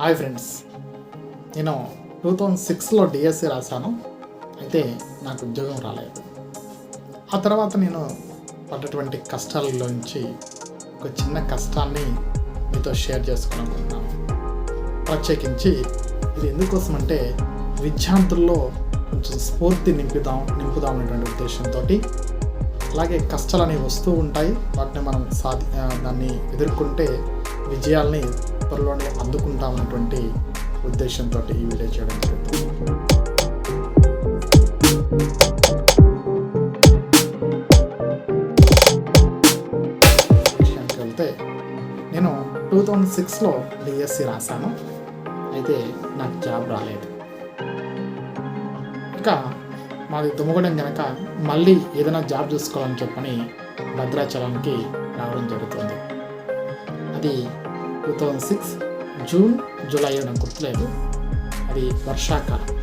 Hi friends నేను two thousand సిక్స్లో DSC రాశాను. అయితే నాకు ఉద్యోగం రాలేదు. ఆ తర్వాత నేను పడ్డటువంటి కష్టాలలోంచి ఒక చిన్న కష్టాన్ని మీతో షేర్ చేసుకోవాలనుకుంటున్నాను. ప్రత్యేకించి ఇది ఎందుకోసం అంటే విద్యార్థుల్లో కొంచెం స్ఫూర్తి నింపుదాం నింపుదాం అనేటువంటి ఉద్దేశంతో అలాగే కష్టాలు అనేవి వస్తూ ఉంటాయి. వాటిని మనం సాధి దాన్ని ఎదుర్కొంటే విజయాల్ని త్వరలోనే అందుకుంటాం అనేటువంటి ఉద్దేశంతో ఈ వీడియో చేయడం జరుగుతుంది. విషయానికి వెళ్తే నేను టూ థౌజండ్ సిక్స్లో డిఎస్సి రాశాను. అయితే నాకు జాబ్ రాలేదు. ఇంకా మాది దుమ్మగూడెం కనుక మళ్ళీ ఏదైనా జాబ్ చూసుకోవాలని చెప్పని భద్రాచలంకి రావడం జరుగుతుంది. అది two thousand six June July నాకు గుర్తులేదు. అది వర్షాకాలం.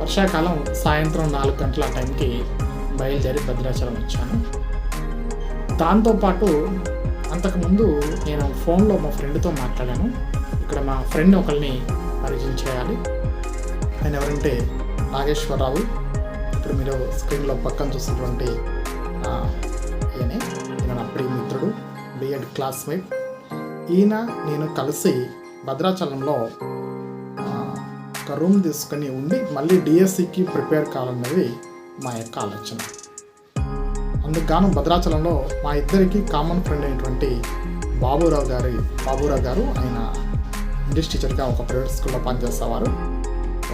వర్షాకాలం సాయంత్రం నాలుగు గంటల టైంకి బయలుదేరి భద్రాచలం వచ్చాను. దాంతోపాటు అంతకుముందు నేను ఫోన్లో మా ఫ్రెండ్తో మాట్లాడాను. ఇక్కడ మా ఫ్రెండ్ ఒకరిని పరిచయం చేయాలి. ఆయన ఎవరంటే నాగేశ్వరరావు. ఇప్పుడు మీరు స్క్రీన్లో పక్కన చూసినటువంటి ఈయనే. ఈయన నా మిత్రుడు బిఎడ్ క్లాస్మేట్. ఈయన నేను కలిసి భద్రాచలంలో ఒక రూమ్ తీసుకొని ఉండి మళ్ళీ డిఎస్సికి ప్రిపేర్ కావాలన్నది మా యొక్క ఆలోచన. అందుకు భద్రాచలంలో మా ఇద్దరికి కామన్ ఫ్రెండ్ అయినటువంటి బాబురావు గారి బాబురావు గారు ఆయన ఇంగ్లీష్ టీచర్గా ఒక ప్రైవేట్ స్కూల్లో పనిచేసేవారు.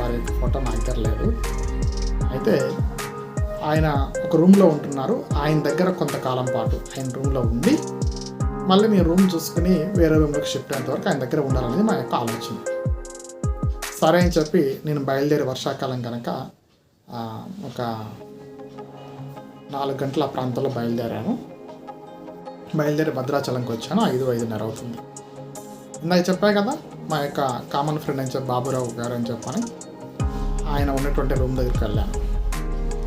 వారి యొక్క ఫోటో నా దగ్గర లేదు. అయితే ఆయన ఒక రూమ్లో ఉంటున్నారు. ఆయన దగ్గర కొంతకాలం పాటు ఆయన రూమ్లో ఉండి మళ్ళీ మీ రూమ్ చూసుకుని వేరే రూమ్లోకి షిఫ్ట్ అయ్యేంత వరకు ఆయన దగ్గర ఉండాలనేది మా యొక్క ఆలోచన. సరే అని చెప్పి నేను బయలుదేరి వర్షాకాలం కనుక ఒక నాలుగు గంటల ఆ ప్రాంతంలో బయలుదేరాను. బయలుదేరి భద్రాచలంకి వచ్చాను. ఐదు ఐదున్నర అవుతుంది. ఇందాక చెప్పా కదా మా యొక్క కామన్ ఫ్రెండ్ అని చెప్పి బాబురావు గారు అని చెప్పని ఆయన ఉన్నటువంటి రూమ్ దగ్గరికి వెళ్ళాను.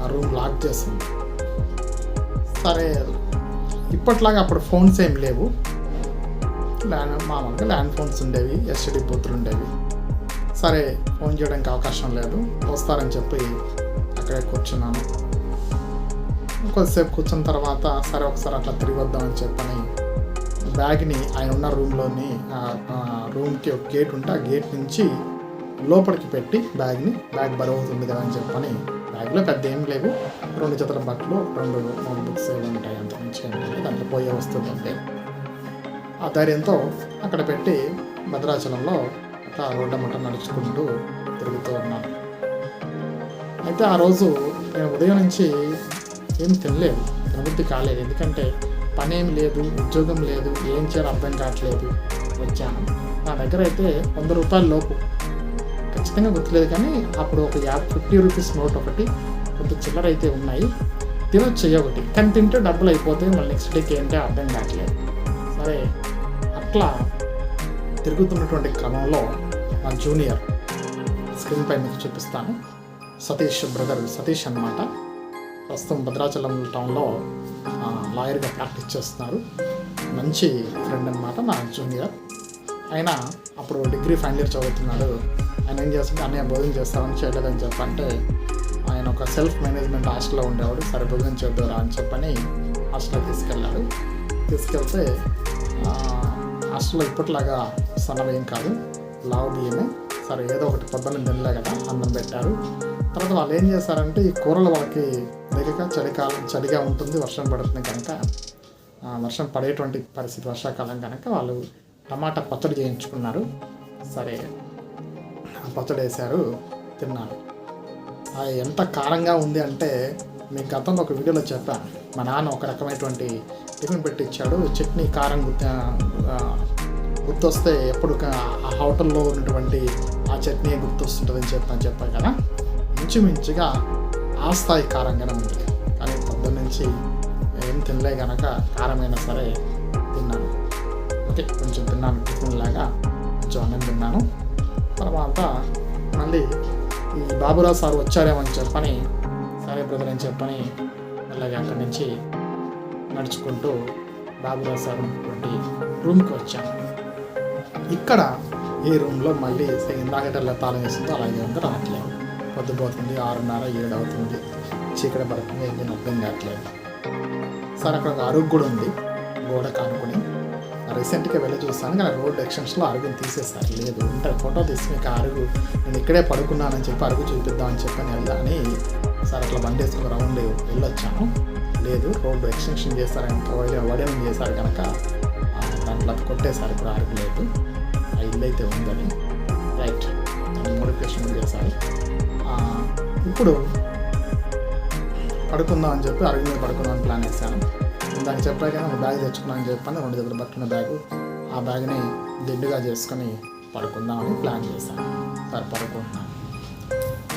ఆ రూమ్ లాక్ చేసింది. సరే ఇప్పట్లాగా అప్పుడు ఫోన్స్ ఏం లేవు. ల్యాండ్ మామూలుగా ల్యాండ్ ఫోన్స్ ఉండేవి ఎస్టీడీ బూతులు ఉండేవి. సరే ఫోన్ చేయడానికి అవకాశం లేదు. వస్తారని చెప్పి అక్కడే కూర్చున్నాను. కొద్దిసేపు కూర్చున్న తర్వాత సరే ఒకసారి అట్లా తిరిగి వద్దామని చెప్పని బ్యాగ్ని ఆయన ఉన్న రూమ్లోని రూమ్కి ఒక గేట్ ఉంటే ఆ గేట్ నుంచి లోపలికి పెట్టి బ్యాగ్ని బ్యాగ్ బరువు అవుతుంది కదా అని చెప్పని బ్యాగ్లో పెద్ద ఏం లేవు. రెండు జతల బట్టలు రెండు నోట్ బుక్స్ ఏమి ఉంటాయి అంత. నుంచి దాంట్లో పోయే వస్తువులు అంతే ఆ ధైర్యంతో అక్కడ పెట్టి భద్రాచలంలో అట్లా రోడ్డమ్మట నడుచుకుంటూ తిరుగుతూ ఉన్నాను. అయితే ఆ రోజు నేను ఉదయం నుంచి ఏం తినలేదు తినబుద్ధి కాలేదు. ఎందుకంటే పని ఏం లేదు ఉద్యోగం లేదు ఏం చేయాలో అర్థం కావట్లేదు. వచ్చాను. నా దగ్గర అయితే వంద రూపాయల లోపు. ఖచ్చితంగా గుర్తులేదు కానీ అప్పుడు ఒక యాభై ఫిఫ్టీ రూపీస్ నోట్ ఒకటి కొంత చిల్లర అయితే ఉన్నాయి. తినొచ్చు ఒకటి కానీ తింటే డబ్బులు అయిపోతాయి మళ్ళీ నెక్స్ట్ డేకి ఏంటో అర్థం కావట్లేదు. సరే అట్లా తిరుగుతున్నటువంటి క్రమంలో మా జూనియర్ స్క్రీన్ పై మీకు చూపిస్తాను. సతీష్ బ్రదర్ సతీష్ అన్నమాట. ప్రస్తుతం భద్రాచలం టౌన్లో లాయర్గా ప్రాక్టీస్ చేస్తున్నారు. మంచి ఫ్రెండ్ అనమాట నా జూనియర్. ఆయన అప్పుడు డిగ్రీ ఫైనల్ ఇయర్ చదువుతున్నాడు. ఆయన ఏం చేస్తుంటే అన్నయ్య భోజనం చేస్తామని చేయలేదని చెప్పంటే ఆయన ఒక సెల్ఫ్ మేనేజ్మెంట్ హాస్టల్లో ఉండేవాడు. సరే భోజనం చేద్దారా అని చెప్పని హాస్టల్లో తీసుకెళ్ళాడు. తీసుకెళ్తే హాస్టల్లో ఇప్పటిలాగా సన్నవేం కాదు. లావు బియ్యమే. సరే ఏదో ఒకటి పొద్దున్న తినలే కదా అన్నం పెట్టారు. తర్వాత వాళ్ళు ఏం చేశారంటే ఈ కూరలు వాళ్ళకి దిగక చలికాలం చలిగా ఉంటుంది వర్షం పడుతుంది కనుక వర్షం పడేటువంటి పరిస్థితి వర్షాకాలం కనుక వాళ్ళు టమాటా పచ్చడి చేయించుకున్నారు. సరే పచ్చడి వేశారు తిన్నారు. ఎంత కారంగా ఉంది అంటే మీ గతంలో ఒక వీడియోలో చెప్పాను మా నాన్న ఒక రకమైనటువంటి టిఫిన్ పెట్టి ఇచ్చాడు చట్నీ కారం గుర్తొస్తే ఎప్పుడు ఆ హోటల్లో ఉన్నటువంటి ఆ చట్నీ గుర్తొస్తుంటుందని చెప్పని చెప్పాను కదా. ఇంచుమించుగా ఆ స్థాయి కారంగానే ఉంది కానీ పొద్దున్న నుంచి ఏం తినలే కనుక కారమైనా సరే తిన్నాను. ఓకే కొంచెం తిన్నాను టిఫిన్ లాగా కొంచెం అన్నం తిన్నాను. తర్వాత మళ్ళీ బాబురావు సార్ వచ్చారేమని చెప్పని సరే బ్రదర్ అని చెప్పని అలాగే అక్కడి నుంచి నడుచుకుంటూ బాబురావు సార్ ఉన్నటువంటి రూమ్కి వచ్చాను ఇక్కడ ఈ రూమ్లో మళ్ళీ ఇందాకటల్లా తాళం వేసిందో అలాగే ఉంది రావట్లేదు. పొద్దుపోతుంది ఆరున్నర ఏడు అవుతుంది. చీకటి పడుతుంది ఏంటి అర్థం కావట్లేదు. సార్ అక్కడ ఒక అరుగు కూడా ఉంది గోడ కానుకొని రీసెంట్గా వెళ్ళి చూస్తాను కానీ రోడ్ ఎక్షన్స్లో అరుగుని తీసేస్తారు? లేదు. అంటే ఫోటో తీసి మీకు అరుగు నేను ఇక్కడే పడుకున్నానని చెప్పి అరుగు చూపిద్దామని చెప్పని వెళ్దామని సార్ అట్లా బండి వేసుకుని రౌండ్ వెళ్ళొచ్చాను లేదు రోడ్డు ఎక్స్టెన్షన్ చేస్తారని ప్రొవైడ్ వడనం చేశారు కనుక దాంట్లో అది కొట్టేశారు. ఇప్పుడు అరుగు లేదు. ఆ ఇల్లు అయితే ఉందని. రైట్. దాన్ని మోడిఫికేషన్ చేశారు. ఇప్పుడు పడుకుందాం అని చెప్పి అరుగు మీద పడుకుందాం అని ప్లాన్ ఇందాక దానికి ఒక బ్యాగ్ తెచ్చుకున్నాను అని చెప్పని రెండు దగ్గర పట్టుకున్న బ్యాగు. ఆ బ్యాగ్ని దిడ్డుగా చేసుకొని పడుకుందామని ప్లాన్ చేశాను. సరే పడుకుంటున్నాను.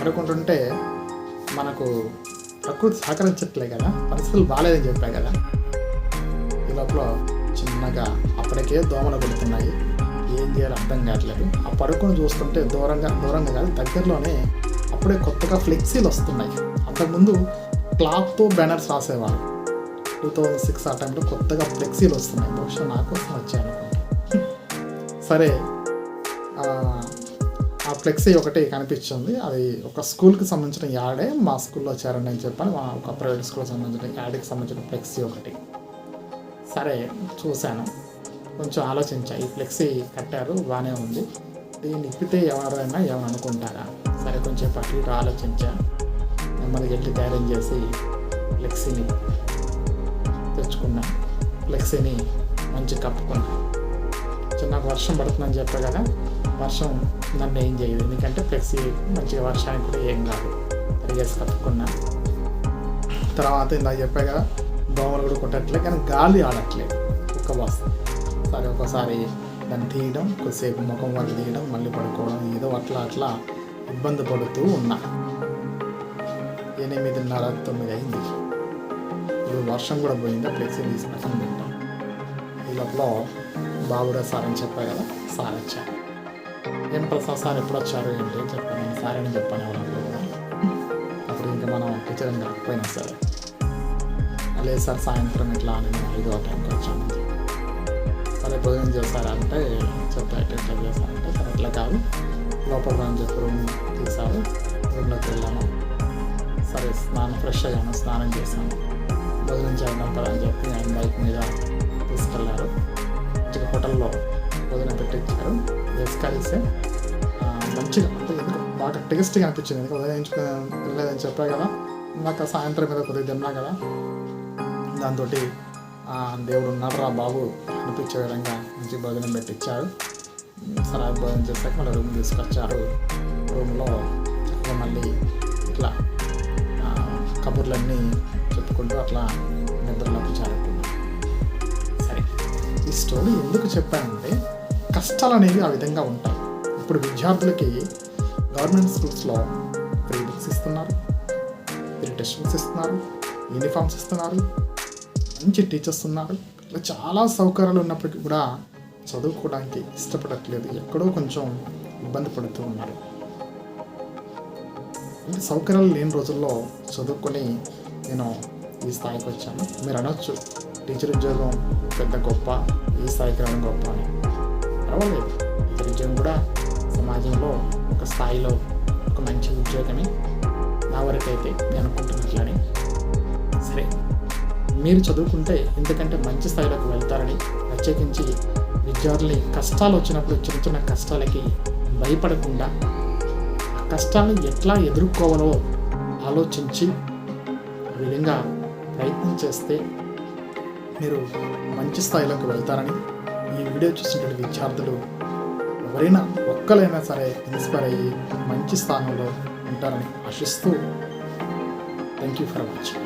పడుకుంటుంటే మనకు ప్రకృతి సహకరించట్లే కదా. పరిస్థితులు బాగాలేదని చెప్పా కదా. ఈ లోపల చిన్నగా అప్పటికే దోమలు కొడుతున్నాయి. ఏం చేయాలో అర్థం కావట్లేదు. ఆ పడుకొని చూస్తుంటే దూరంగా దూరంగా కాదు దగ్గరలోనే అప్పుడే కొత్తగా ఫ్లెక్సీలు వస్తున్నాయి. అంతకుముందు క్లాత్తో బ్యానర్స్ రాసేవారు టూ థౌజండ్ సిక్స్ ఆ టైంలో కొత్తగా ఫ్లెక్సీలు వస్తున్నాయి. బహుశా నా కోసం సరే ఆ, ఫ్లెక్సీ ఒకటి కనిపించింది. అది ఒక స్కూల్కి సంబంధించిన యాడే మా స్కూల్లో చేరండి అని చెప్పాను మా ఒక ప్రైవేట్ స్కూల్కి సంబంధించిన యాడ్కి సంబంధించిన ఫ్లెక్సీ ఒకటి. సరే చూశాను. కొంచెం ఆలోచించా ఈ ఫ్లెక్సీ కట్టారు బాగానే ఉంది. దీన్ని ఇప్పితే ఎవరైనా ఏమైనా అనుకుంటారా సరే కొంచెం అటు ఇటు ఆలోచించా. నెమ్మదిగా వెళ్ళి ధైర్యం చేసి ఫ్లెక్సీని తెచ్చుకున్నా ఫ్లెక్సీని మంచి కప్పుకున్నా. చిన్న వర్షం పడుతుందని చెప్పా కదా వర్షం నన్ను ఏం చేయదు. ఎందుకంటే ఫ్లెక్సీ మంచిగా వర్షానికి కూడా ఏం కాదు. తిరిగేసి కప్పుకున్నా. తర్వాత ఇందాక చెప్పా కదా దోమలు కూడా కొట్టట్లే కానీ గాలి ఆడట్లేదు ఒక్క బాస్ సరే ఒకసారి దాన్ని తీయడం కొద్దిసేపు ముఖం వరకు తీయడం మళ్ళీ పడుకోవడం ఏదో అట్లా అట్లా ఇబ్బంది పడుతూ ఉన్నా. ఎనిమిదిన్నర తొమ్మిది అయింది. వర్షం కూడా పోయిందా? ఫ్లెక్సీ తీసి అనుకుంటాం ఈ లోపల బాబురా సార్ అని చెప్పా కదా? సార్ వచ్చారు. ఏం ప్రసాద్ సార్ ఎప్పుడు వచ్చారు? ఏంటి? అని చెప్పాను నేను సార్ అని చెప్పాను ఎవరు అప్పుడు ఇంకా మనం టీచర్ అని కాకపోయినా సరే. లేదు సార్ సాయంత్రం ఇట్లా అని ఐదో టైంకి వచ్చాను సరే భోజనం చేస్తారా అంటే చెప్పా ఎట్లా చేస్తారంటే సరే అట్లా కాదు. లోపల అని చెప్పి రూమ్ తీశారు. రూమ్లోకి వెళ్ళాను సరే స్నానం ఫ్రెష్ అయ్యాను స్నానం చేశాను భోజనం చేద్దాం కదా అని చెప్పి ఆయన బైక్ మీద తీసుకెళ్ళారు మంచిగా హోటల్లో భోజనం పెట్టించారు వెజ్ మంచిగా అంటే ఎందుకు బాగా టేస్ట్గా అనిపించింది ఎందుకు ఉదయం వెళ్ళలేదని చెప్పా కదా ఇందాక సాయంత్రం మీద కొద్దిగా తిన్నా కదా దాంతో దేవుడు ఉన్నారా బాబు అనిపించే విధంగా మంచి భోజనం పెట్టించారు సరే భోజనం చేశాక మళ్ళీ రూమ్ తీసుకొచ్చారు రూమ్లో చక్కగా మళ్ళీ ఇట్లా కబుర్లన్నీ చెప్పుకుంటూ అట్లా నిద్రలోకి చేరుకున్నాం సరే ఈ స్టోరీ ఎందుకు చెప్పానంటే కష్టాలు అనేవి ఆ విధంగా ఉంటాయి. ఇప్పుడు విద్యార్థులకి గవర్నమెంట్ స్కూల్స్లో ఫ్రీ బుక్స్ ఇస్తున్నారు ఫ్రీ టెక్స్ట్ బుక్స్ ఇస్తున్నారు యూనిఫామ్స్ ఇస్తున్నారు మంచి టీచర్స్ ఉన్నారు. ఇట్లా చాలా సౌకర్యాలు ఉన్నప్పటికీ కూడా చదువుకోవడానికి ఇష్టపడట్లేదు. ఎక్కడో కొంచెం ఇబ్బంది పడుతూ ఉన్నారు. సౌకర్యాలు లేని రోజుల్లో చదువుకొని నేను ఈ స్థాయికి వచ్చాను. మీరు అనొచ్చు టీచర్ ఉద్యోగం పెద్ద గొప్ప ఈ స్థాయికి రావడం గొప్ప అని. పర్వాలేదు టీచర్ ఉద్యోగం కూడా సమాజంలో ఒక స్థాయిలో ఒక మంచి ఉద్యోగమే నా వరకైతే నేను అనుకుంటున్నట్లని. సరే మీరు చదువుకుంటే ఎందుకంటే మంచి స్థాయిలోకి వెళ్తారని ప్రత్యేకించి విద్యార్థులు కష్టాలు వచ్చినప్పుడు చిన్న చిన్న కష్టాలకి భయపడకుండా ఆ కష్టాలను ఎట్లా ఎదుర్కోవాలో ఆలోచించి ఆ విధంగా ప్రయత్నం చేస్తే మీరు మంచి స్థాయిలోకి వెళ్తారని ఈ వీడియో చూసినటువంటి విద్యార్థులు ఎవరైనా ఒక్కలైనా సరే ఇన్స్పైర్ అయ్యి మంచి స్థానంలో ఉంటారని ఆశిస్తూ థ్యాంక్ యూ ఫర్ వాచింగ్